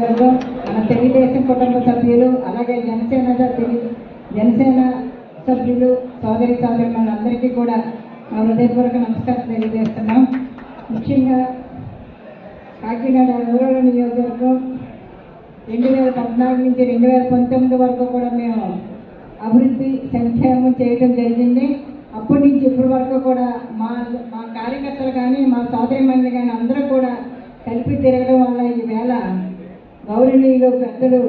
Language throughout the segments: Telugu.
మన తెలుగుదేశం కుటుంబ సభ్యులు అలాగే జనసేన జనసేన సభ్యులు సోదరి సోదరులందరికీ కూడా మా హృదయపూర్వక నమస్కారం తెలియజేస్తున్నాం. ముఖ్యంగా కాకినాడ రూరల్ నియోజకవర్గం రెండు వేల పద్నాలుగు నుంచి రెండు వేల పంతొమ్మిది వరకు కూడా మేము అభివృద్ధి సంక్షేమం చేయడం జరిగింది. అప్పటి నుంచి ఇప్పటి వరకు కూడా మా మా కార్యకర్తలు కానీ మా సోదరి సోదరిమణులు కానీ అందరూ కూడా కలిపి తిరగడం గౌరవనీయులు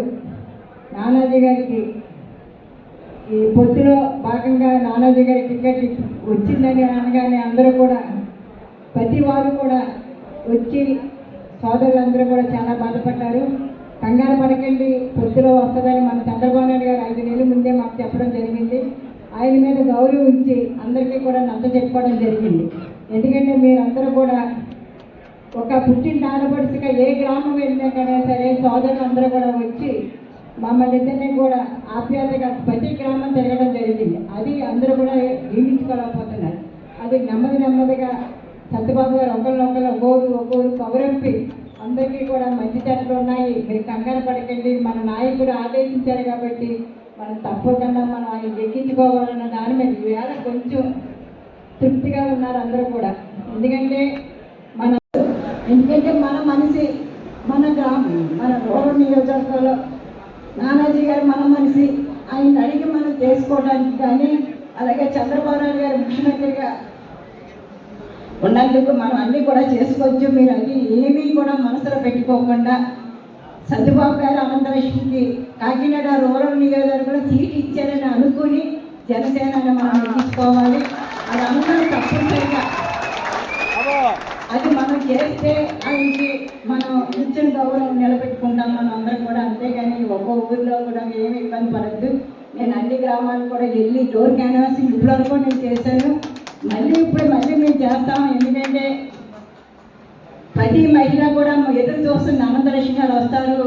నానాజీ గారికి ఈ పొత్తులో భాగంగా నానాజీ గారి టికెట్ వచ్చిందని అనగానే అందరూ కూడా ప్రతి వారు కూడా వచ్చి సోదరులందరూ కూడా చాలా బాధపడ్డారు. కంగారు పడకండి పొత్తులో వస్తుందని మన చంద్రబాబు నాయుడు గారు ఐదు నెలల ముందే మాకు చెప్పడం జరిగింది. ఆయన మీద గౌరవం ఉంచి అందరికీ కూడా నచ్చ చెప్పుకోవడం జరిగింది. ఎందుకంటే మీరందరూ కూడా ఒక పుట్టిన ఆడపడుచుగా ఏ గ్రామం వెళ్ళినా కానీ సరే సోదరులు అందరూ కూడా వచ్చి మమ్మల్ని ఇద్దరిని కూడా ఆప్యాయతగా ప్రతి గ్రామం తిరగడం జరిగింది. అది అందరూ కూడా జీవించుకోలేకపోతున్నారు. అది నెమ్మది నెమ్మదిగా సత్యబాబు గారు ఒకళ్ళు ఒకళ్ళు ఒక్కోరు ఒక్కోరు అందరికీ కూడా మంచి చెట్లు ఉన్నాయి. మీరు కంగారు పడకండి. మన నాయకుడు ఆదేశించారు కాబట్టి మనం తప్పకుండా మనం ఆయన ఎక్కించుకోవాలన్న దాని మీద ఈవేళ కొంచెం తృప్తిగా ఉన్నారు అందరూ కూడా. ఎందుకంటే మన ఎందుకంటే మన మనిషి మన గ్రామం మన రూరల్ నియోజకవర్గంలో నానాజీ గారు మన మనిషి. ఆయన అడిగి మనం చేసుకోవడానికి కానీ అలాగే చంద్రబాబు నాయుడు గారు ముఖ్యమంత్రిగా ఉన్నందుకు మనం అన్నీ కూడా చేసుకోవచ్చు. మీరు అన్ని ఏమీ కూడా మనసులో పెట్టుకోకుండా సత్యబాబు గారు అనంతలక్ష్మికి కాకినాడ రూరల్ నియోజకవర్గంలో సీట్ ఇచ్చారని అనుకుని జనసేనని మనం ఎక్కించుకోవాలి. మనం చేస్తే మనం ఇచ్చిన గౌరవం నిలబెట్టుకుంటాం మనం అందరం కూడా అంతేగాని ఒక్కో ఊర్లో కూడా ఏమి ఇబ్బంది పడద్దు. నేను అన్ని గ్రామాలకు కూడా వెళ్ళి డోర్ క్యాన్వాసింగ్ వరకు నేను చేశాను. మళ్ళీ ఇప్పుడు మళ్ళీ మేము చేస్తాం. ఎందుకంటే ప్రతి మహిళ కూడా ఎదురు చూస్తున్న అనంతరక్షణాలు వస్తారు.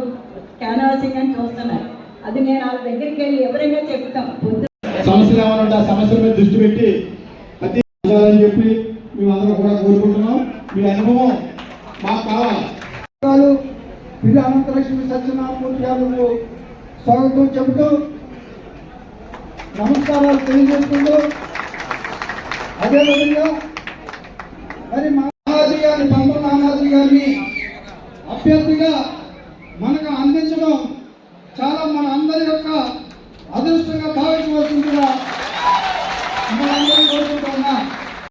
క్యాన్వాసింగ్ అని చూస్తున్నారు. అది నేను వాళ్ళ దగ్గరికి వెళ్ళి ఎవరైనా చెప్తాం. పొద్దు సమస్యలు ఏమైనా ఉంటే ఆ సమస్యల మీద దృష్టి పెట్టి ప్రతి చెప్పి మేము అందరం కూడా కోరుకుంటున్నాం. మీ అనుభవం మాకు కావాలి పిల్లి అనంతలక్ష్మి సత్యనారాయణమూర్తి గారు స్వాగతం చెబుతూ నమస్కారాలు తెలియజేస్తుంటూ అదేవిధంగా మరి మహాజీ గారిని పంప మహారాజు గారిని అభ్యర్థిగా మనకు అందించడం